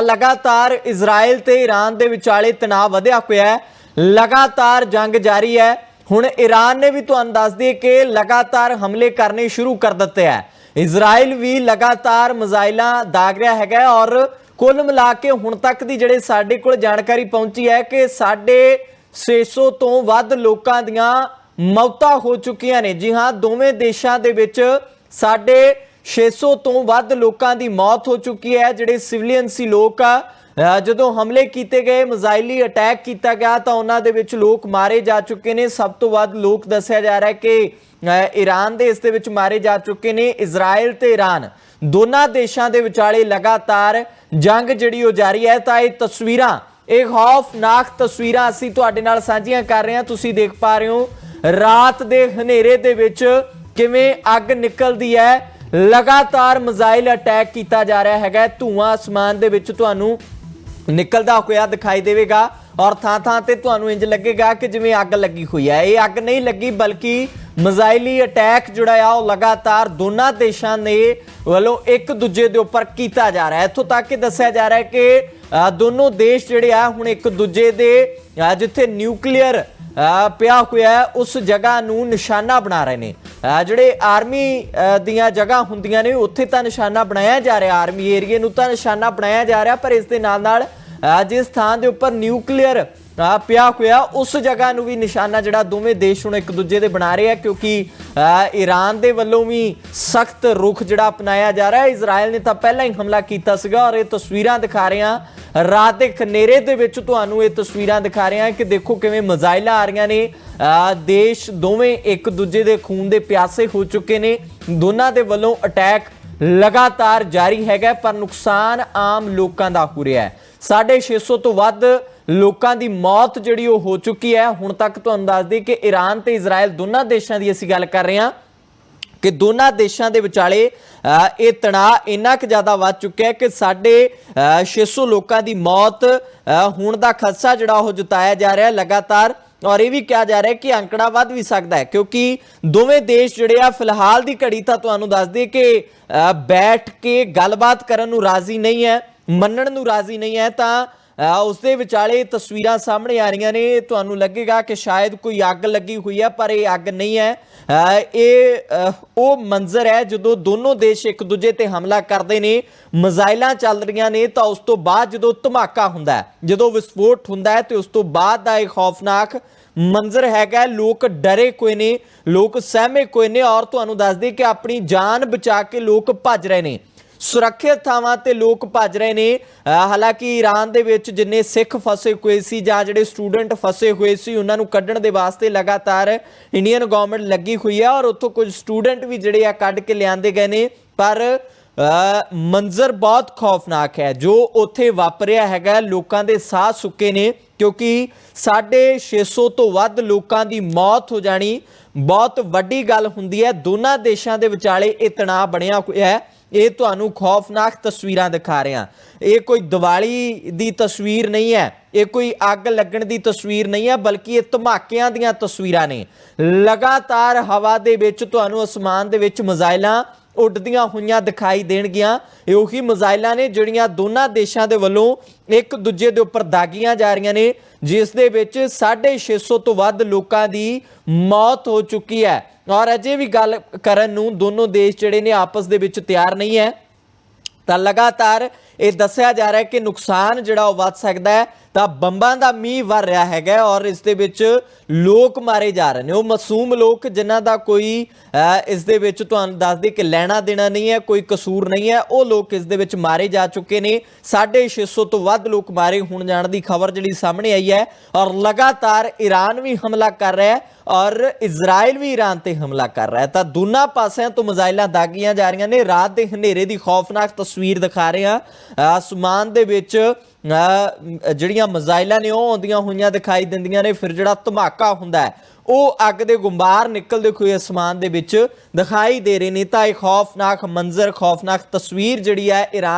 ਲਗਾਤਾਰ ਇਜ਼ਰਾਈਲ ਤੇ ਈਰਾਨ ਦੇ ਵਿਚਾਲੇ ਤਣਾਅ ਵਧਿਆ ਹੋਇਆ ਹੈ। ਲਗਾਤਾਰ ਜੰਗ ਜਾਰੀ ਹੈ। ਹੁਣ ਈਰਾਨ ਨੇ ਵੀ ਤੁਹਾਨੂੰ ਦੱਸ ਦਈਏ ਕਿ ਲਗਾਤਾਰ ਹਮਲੇ ਕਰਨੇ ਸ਼ੁਰੂ ਕਰ ਦਿੱਤੇ ਹੈ। ਇਜ਼ਰਾਈਲ ਵੀ ਲਗਾਤਾਰ ਮਿਜ਼ਾਈਲਾਂ ਦਾਗ ਰਿਹਾ ਹੈਗਾ ਔਰ ਕੁੱਲ ਮਿਲਾ ਕੇ ਹੁਣ ਤੱਕ ਦੀ ਜਿਹੜੇ ਸਾਡੇ ਕੋਲ ਜਾਣਕਾਰੀ ਪਹੁੰਚੀ ਹੈ ਕਿ ਸਾਡੇ 600 ਤੋਂ ਵੱਧ ਲੋਕਾਂ ਦੀਆਂ ਮੌਤਾਂ ਹੋ ਚੁੱਕੀਆਂ ਨੇ। ਜੀ ਹਾਂ, ਦੋਵੇਂ ਦੇਸ਼ਾਂ ਦੇ ਵਿੱਚ ਸਾਡੇ 600 ਤੋਂ ਵੱਧ ਲੋਕਾਂ ਦੀ ਮੌਤ ਹੋ ਚੁੱਕੀ ਹੈ, ਜਿਹੜੇ ਸਿਵਲੀਅਨ ਸੀ ਲੋਕ। ਆ ਜਦੋਂ ਹਮਲੇ ਕੀਤੇ ਗਏ, ਮਿਜ਼ਾਈਲੀ ਅਟੈਕ ਕੀਤਾ ਗਿਆ, ਤਾਂ ਉਹਨਾਂ ਦੇ ਵਿੱਚ ਲੋਕ ਮਾਰੇ ਜਾ ਚੁੱਕੇ ਨੇ। ਸਭ ਤੋਂ ਵੱਧ ਲੋਕ ਦੱਸਿਆ ਜਾ ਰਿਹਾ ਹੈ ਕਿ ਈਰਾਨ ਦੇ ਇਸ ਦੇ ਵਿੱਚ ਮਾਰੇ ਜਾ ਚੁੱਕੇ ਨੇ ਇਜ਼ਰਾਈਲ ਤੇ ਈਰਾਨ ਦੋਨਾਂ ਦੇਸ਼ਾਂ ਦੇ ਵਿਚਾਲੇ ਲਗਾਤਾਰ ਜੰਗ ਜਿਹੜੀ ਉਹ ਜਾਰੀ ਹੈ, ਤਾਂ ਇਹ ਤਸਵੀਰਾਂ, ਇਹ ਖੌਫਨਾਕ ਤਸਵੀਰਾਂ ਅਸੀਂ ਤੁਹਾਡੇ ਨਾਲ ਸਾਂਝੀਆਂ ਕਰ ਰਹੇ ਹਾਂ। ਤੁਸੀਂ ਦੇਖ ਪਾ ਰਹੇ ਹੋ, ਰਾਤ ਦੇ ਹਨੇਰੇ ਦੇ ਵਿੱਚ ਕਿਵੇਂ ਅੱਗ ਨਿਕਲਦੀ ਹੈ ਲਗਾਤਾਰ ਮਿਜ਼ਾਈਲ ਅਟੈਕ ਕੀਤਾ ਜਾ ਰਿਹਾ ਹੈਗਾ। ਧੂਆਂ ਅਸਮਾਨ ਦੇ ਵਿੱਚ ਤੁਹਾਨੂੰ ਨਿਕਲਦਾ ਹੋਇਆ ਦਿਖਾਈ ਦੇਵੇਗਾ ਔਰ ਥਾਂ ਥਾਂ ਤੇ ਤੁਹਾਨੂੰ ਇੰਜ ਲੱਗੇਗਾ ਕਿ ਜਿਵੇਂ ਅੱਗ ਲੱਗੀ ਹੋਈ ਹੈ। ਇਹ ਅੱਗ ਨਹੀਂ ਲੱਗੀ ਬਲਕਿ ਮਿਜ਼ਾਈਲੀ ਅਟੈਕ ਜਿਹੜਾ ਆ ਉਹ ਲਗਾਤਾਰ ਦੋਨਾਂ ਦੇਸ਼ਾਂ ਨੇ ਵੱਲੋਂ ਇੱਕ ਦੂਜੇ ਦੇ ਉੱਪਰ ਕੀਤਾ ਜਾ ਰਿਹਾ ਹੈ। ਇੱਥੋਂ ਤੱਕ ਕਿ ਦੱਸਿਆ ਜਾ ਰਿਹਾ ਹੈ ਕਿ ਅ, ਦੋਨੋਂ ਦੇਸ਼ ਜਿਹੜੇ ਆ ਹੁਣ ਇੱਕ ਦੂਜੇ ਦੇ ਅ, ਜਿੱਥੇ ਨਿਊਕਲੀਅਰ ਅ, ਪਿਆ ਹੋਇਆ ਉਸ ਜਗ੍ਹਾ ਨੂੰ ਨਿਸ਼ਾਨਾ ਬਣਾ ਰਹੇ ਨੇ। ਜਿਹੜੇ ਆਰਮੀ ਦੀਆਂ ਜਗ੍ਹਾ ਹੁੰਦੀਆਂ ਨੇ, ਉੱਥੇ ਤਾਂ ਨਿਸ਼ਾਨਾ ਬਣਾਇਆ ਜਾ ਰਿਹਾ, ਆਰਮੀ ਏਰੀਏ ਨੂੰ ਤਾਂ ਨਿਸ਼ਾਨਾ ਬਣਾਇਆ ਜਾ ਰਿਹਾ, ਪਰ ਇਸ ਦੇ ਨਾਲ ਨਾਲ ਜਿਸ ਥਾਂ ਦੇ ਉੱਪਰ ਨਿਊਕਲੀਅਰ ਪਿਆ ਹੋਇਆ, ਉਸ ਜਗ੍ਹਾ ਨੂੰ ਵੀ ਨਿਸ਼ਾਨਾ ਜਿਹੜਾ ਦੋਵੇਂ ਦੇਸ਼ ਹੁਣ ਇੱਕ ਦੂਜੇ ਦੇ ਬਣਾ ਰਹੇ ਆ ਕਿਉਂਕਿ ਈਰਾਨ ਦੇ ਵੱਲੋਂ ਵੀ ਸਖਤ ਰੁਖ ਜਿਹੜਾ ਅਪਣਾਇਆ ਜਾ ਰਿਹਾ ਹੈ ਇਜ਼ਰਾਈਲ ਨੇ ਤਾਂ ਪਹਿਲਾਂ ਹੀ ਹਮਲਾ ਕੀਤਾ ਸੀਗਾ, ਔਰ ਇਹ ਤਸਵੀਰਾਂ ਦਿਖਾ ਰਹੇ ਹਾਂ ਰਾਤ ਦੇ ਖਨੇਰੇ ਦੇ ਵਿੱਚ ਤੁਹਾਨੂੰ ਇਹ ਤਸਵੀਰਾਂ ਦਿਖਾ ਰਹੇ ਹਾਂ ਕਿ ਦੇਖੋ ਕਿਵੇਂ ਮਜ਼ਾਈਲਾਂ ਆ ਰਹੀਆਂ ਨੇ। ਦੇਸ਼ ਦੋਵੇਂ ਇੱਕ ਦੂਜੇ ਦੇ ਖੂਨ ਦੇ ਪਿਆਸੇ ਹੋ ਚੁੱਕੇ ਨੇ। ਦੋਨਾਂ ਦੇ ਵੱਲੋਂ ਅਟੈਕ ਲਗਾਤਾਰ ਜਾਰੀ ਹੈਗਾ, ਪਰ ਨੁਕਸਾਨ ਆਮ ਲੋਕਾਂ ਦਾ ਹੋ ਰਿਹਾ ਹੈ। 650 ਤੋਂ ਵੱਧ ਲੋਕਾਂ ਦੀ ਮੌਤ ਜਿਹੜੀ ਉਹ ਹੋ ਚੁੱਕੀ ਹੈ। ਹੁਣ ਤੱਕ ਤੁਹਾਨੂੰ ਦੱਸ ਦਈਏ ਕਿ ਈਰਾਨ ਤੇ ਇਜ਼ਰਾਈਲ ਦੋਨਾਂ ਦੇਸ਼ਾਂ ਦੀ ਅਸੀਂ ਗੱਲ ਕਰ ਰਹੇ ਹਾਂ। ਕਿ ਦੋਨਾਂ ਦੇਸ਼ਾਂ ਦੇ ਵਿਚਾਲੇ ਇਹ ਤਣਾਅ ਇੰਨਾ ਕੁ ਜ਼ਿਆਦਾ ਵੱਧ ਚੁੱਕਿਆ ਹੈ ਕਿ ਸਾਡੇ ਅ, 600 ਲੋਕਾਂ ਦੀ ਮੌਤ ਹੋਣ ਦਾ ਖਦਸ਼ਾ ਜਿਹੜਾ ਉਹ ਜਤਾਇਆ ਜਾ ਰਿਹਾ ਲਗਾਤਾਰ। ਔਰ ਇਹ ਵੀ ਕਿਹਾ ਜਾ ਰਿਹਾ ਕਿ ਅੰਕੜਾ ਵੱਧ ਵੀ ਸਕਦਾ ਹੈ ਕਿਉਂਕਿ ਦੋਵੇਂ ਦੇਸ਼ ਜਿਹੜੇ ਆ ਫਿਲਹਾਲ ਦੀ ਘੜੀ ਤਾਂ ਤੁਹਾਨੂੰ ਦੱਸ ਦਈਏ ਕਿ ਬੈਠ ਕੇ ਗੱਲਬਾਤ ਕਰਨ ਨੂੰ ਰਾਜ਼ੀ ਨਹੀਂ ਹੈ ਮੰਨਣ ਨੂੰ ਰਾਜ਼ੀ ਨਹੀਂ ਹੈ ਤਾਂ ਉਸ ਦੇ ਵਿਚਾਲੇ ਤਸਵੀਰਾਂ ਸਾਹਮਣੇ ਆ ਰਹੀਆਂ ਨੇ। ਤੁਹਾਨੂੰ ਲੱਗੇਗਾ ਕਿ ਸ਼ਾਇਦ ਕੋਈ ਅੱਗ ਲੱਗੀ ਹੋਈ ਹੈ ਪਰ ਇਹ ਅੱਗ ਨਹੀਂ ਹੈ। ਇਹ ਉਹ ਮੰਜ਼ਰ ਹੈ ਜਦੋਂ ਦੋਨੋਂ ਦੇਸ਼ ਇੱਕ ਦੂਜੇ ਤੇ ਹਮਲਾ ਕਰਦੇ ਨੇ। ਮਿਜ਼ਾਈਲਾਂ ਚੱਲ ਰਹੀਆਂ ਨੇ ਤਾਂ ਉਸ ਤੋਂ ਬਾਅਦ ਜਦੋਂ ਧਮਾਕਾ ਹੁੰਦਾ ਹੈ, ਜਦੋਂ ਵਿਸਫੋਟ ਹੁੰਦਾ ਹੈ ਤੇ ਉਸ ਤੋਂ ਬਾਅਦ ਦਾ ਇਹ ਖੌਫਨਾਕ ਮੰਜ਼ਰ ਹੈਗਾ ਲੋਕ ਡਰੇ ਕੋਈ ਨੇ, ਲੋਕ ਸਹਿਮੇ ਕੋਈ ਨੇ ਔਰ ਤੁਹਾਨੂੰ ਦੱਸ ਦਈਏ ਕਿ ਆਪਣੀ ਜਾਨ ਬਚਾ ਕੇ ਲੋਕ ਭੱਜ ਰਹੇ ਨੇ। ਸੁਰੱਖਿਅਤ ਥਾਵਾਂ ਤੇ ਲੋਕ ਭੱਜ ਰਹੇ ਨੇ। ਹਾਲਾਂਕਿ ਈਰਾਨ ਦੇ ਵਿੱਚ ਜਿੰਨੇ ਸਿੱਖ ਫਸੇ ਹੋਏ ਸੀ ਜਾਂ ਜਿਹੜੇ ਸਟੂਡੈਂਟ ਫਸੇ ਹੋਏ ਸੀ, ਉਹਨਾਂ ਨੂੰ ਕੱਢਣ ਦੇ ਵਾਸਤੇ ਲਗਾਤਾਰ ਇੰਡੀਅਨ ਗਵਰਨਮੈਂਟ ਲੱਗੀ ਹੋਈ ਹੈ ਔਰ ਉੱਥੋਂ ਕੁਝ ਸਟੂਡੈਂਟ ਵੀ ਜਿਹੜੇ ਆ ਕੱਢ ਕੇ ਲਿਆਂਦੇ ਗਏ ਨੇ। ਪਰ ਮੰਜ਼ਰ ਬਹੁਤ ਖੌਫਨਾਕ ਹੈ, ਜੋ ਉੱਥੇ ਵਾਪਰਿਆ ਹੈਗਾ। ਲੋਕਾਂ ਦੇ ਸਾਹ ਸੁੱਕੇ ਨੇ, ਕਿਉਂਕਿ ਸਾਡੇ 600 ਤੋਂ ਵੱਧ ਲੋਕਾਂ ਦੀ ਮੌਤ ਹੋ ਜਾਣੀ। ਬਹੁਤ ਵੱਡੀ ਗੱਲ ਹੁੰਦੀ ਹੈ, ਦੋਨਾਂ ਦੇਸ਼ਾਂ ਦੇ ਵਿਚਾਲੇ ਇਹ ਤਣਾਅ ਬਣਿਆ ਹੋਇਆ ਹੈ। ਇਹ ਤੁਹਾਨੂੰ ਖੌਫਨਾਕ ਤਸਵੀਰਾਂ ਦਿਖਾ ਰਿਹਾ। ਇਹ ਕੋਈ ਦੀਵਾਲੀ ਦੀ ਤਸਵੀਰ ਨਹੀਂ ਹੈ। ਇਹ ਕੋਈ ਅੱਗ ਲੱਗਣ ਦੀ ਤਸਵੀਰ ਨਹੀਂ ਹੈ, ਬਲਕਿ ਇਹ ਧਮਾਕਿਆਂ ਦੀਆਂ ਤਸਵੀਰਾਂ ਨੇ। ਲਗਾਤਾਰ ਹਵਾ ਦੇ ਵਿੱਚ ਤੁਹਾਨੂੰ ਅਸਮਾਨ ਦੇ ਵਿੱਚ ਮਜ਼ਾਇਲਾਂ ਉੱਡਦੀਆਂ ਹੋਈਆਂ ਦਿਖਾਈ ਦੇਣਗੀਆਂ। ਇਹ ਉਹੀ ਮਿਜ਼ਾਈਲਾਂ ਨੇ ਜਿਹੜੀਆਂ ਦੋਨਾਂ ਦੇਸ਼ਾਂ ਦੇ ਵੱਲੋਂ ਇੱਕ ਦੂਜੇ ਦੇ ਉੱਪਰ ਦਾਗੀਆਂ ਜਾ ਰਹੀਆਂ ਨੇ, ਜਿਸ ਦੇ ਵਿੱਚ 650 ਤੋਂ ਵੱਧ ਲੋਕਾਂ ਦੀ ਮੌਤ ਹੋ ਚੁੱਕੀ ਹੈ। ਔਰ ਅਜੇ ਵੀ ਗੱਲ ਕਰਨ ਨੂੰ ਦੋਨੋਂ ਦੇਸ਼ ਜਿਹੜੇ ਨੇ ਆਪਸ ਦੇ ਵਿੱਚ ਤਿਆਰ ਨਹੀਂ ਹੈ ਤਾਂ ਲਗਾਤਾਰ ਇਹ ਦੱਸਿਆ ਜਾ ਰਿਹਾ ਹੈ ਕਿ ਨੁਕਸਾਨ ਜਿਹੜਾ ਉਹ ਵੱਧ ਸਕਦਾ ਹੈ। ਤਾਂ ਬੰਬਾਂ ਦਾ ਮੀਂਹ ਵਰ ਰਿਹਾ ਹੈਗਾ ਔਰ ਇਸ ਦੇ ਵਿੱਚ ਲੋਕ ਮਾਰੇ ਜਾ ਰਹੇ ਨੇ। ਉਹ ਮਾਸੂਮ ਲੋਕ ਜਿਨ੍ਹਾਂ ਦਾ ਕੋਈ ਅ, ਇਸ ਦੇ ਵਿੱਚ ਤੁਹਾਨੂੰ ਦੱਸ ਦੇ ਕਿ ਲੈਣਾ ਦੇਣਾ ਨਹੀਂ ਹੈ ਕੋਈ ਕਸੂਰ ਨਹੀਂ ਹੈ ਉਹ ਲੋਕ ਇਸ ਦੇ ਵਿੱਚ ਮਾਰੇ ਜਾ ਚੁੱਕੇ ਨੇ। 650 ਤੋਂ ਵੱਧ ਲੋਕ ਮਾਰੇ ਹੋਣ ਜਾਣ ਦੀ ਖਬਰ ਜਿਹੜੀ ਸਾਹਮਣੇ ਆਈ ਹੈ ਔਰ ਲਗਾਤਾਰ ਈਰਾਨ ਵੀ ਹਮਲਾ ਕਰ ਰਿਹਾ ਹੈ ਔਰ ਇਜ਼ਰਾਈਲ ਵੀ ਈਰਾਨ ਤੇ ਹਮਲਾ ਕਰ ਰਿਹਾ ਹੈ। ਤਾਂ ਦੋਨਾਂ ਪਾਸਿਆਂ ਤੋਂ ਮਿਜ਼ਾਈਲਾਂ ਦਾਗੀਆਂ ਜਾ ਰਹੀਆਂ ਨੇ। ਰਾਤ ਦੇ ਹਨੇਰੇ ਦੀ ਖੌਫਨਾਕ ਤਸਵੀਰ ਦਿਖਾ ਰਹੇ। ਹਾਂ ਆਸਮਾਨ ਦੇ ਵਿੱਚ ਜਿਹੜੀਆਂ ਮਜ਼ਾਇਲਾਂ ਨੇ, ਉਹ ਆਉਂਦੀਆਂ ਹੋਈਆਂ ਦਿਖਾਈ ਦਿੰਦੀਆਂ ਨੇ। ਫਿਰ ਜਿਹੜਾ ਧਮਾਕਾ ਹੁੰਦਾ ਹੈ, ਉਹ ਅੱਗ ਦੇ ਗੁੰਬਾਰ ਨਿਕਲਦੇ ਹੋਏ ਅਸਮਾਨ ਦੇ ਵਿੱਚ ਦਿਖਾਈ ਦੇ ਰਹੇ ਨੇ। ਤਾਂ ਇਹ ਖੌਫਨਾਕ ਮੰਜ਼ਰ, ਖੌਫਨਾਕ ਤਸਵੀਰ ਜਿਹੜੀ ਹੈ ਈਰਾਨ